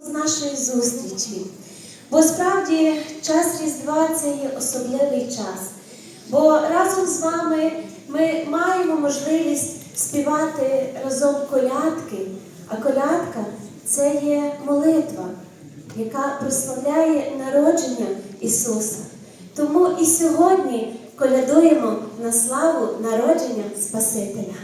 з нашої зустрічі. Бо справді час Різдва це є особливий час. Бо разом з вами ми маємо можливість співати разом колядки, а колядка це є молитва, яка прославляє народження Ісуса. Тому і сьогодні колядуємо на славу народження Спасителя.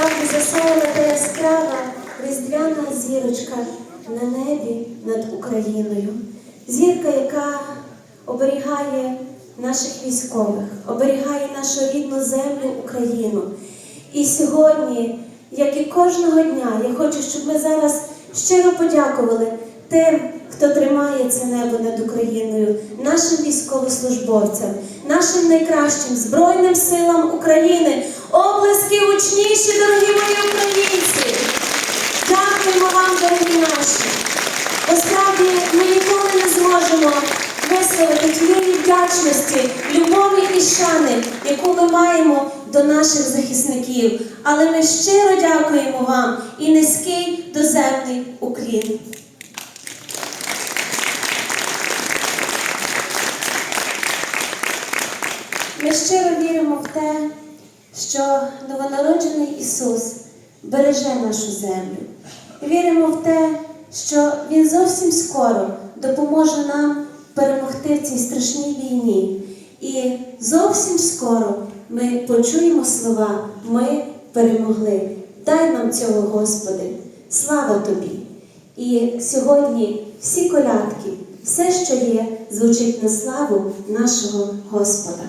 І справді засяяла та яскрава різдвяна зірочка на небі над Україною. Зірка, яка оберігає наших військових, оберігає нашу рідну землю Україну. І сьогодні, як і кожного дня, я хочу, щоб ми зараз щиро подякували тим, хто тримає це небо над Україною, нашим військовослужбовцям, нашим найкращим Збройним силам України. Облески гучніші, висловити тієї вдячності, любові і шани, яку ми маємо до наших захисників. Але ми щиро дякуємо вам і низький доземний уклін. Ми щиро віримо в те, що новонароджений Ісус береже нашу землю. Віримо в те, що Він зовсім скоро допоможе нам перемогти в цій страшній війні. І зовсім скоро ми почуємо слова Ми перемогли. Дай нам цього, Господи. Слава Тобі! І сьогодні всі колядки, все, що є, звучить на славу нашого Господа.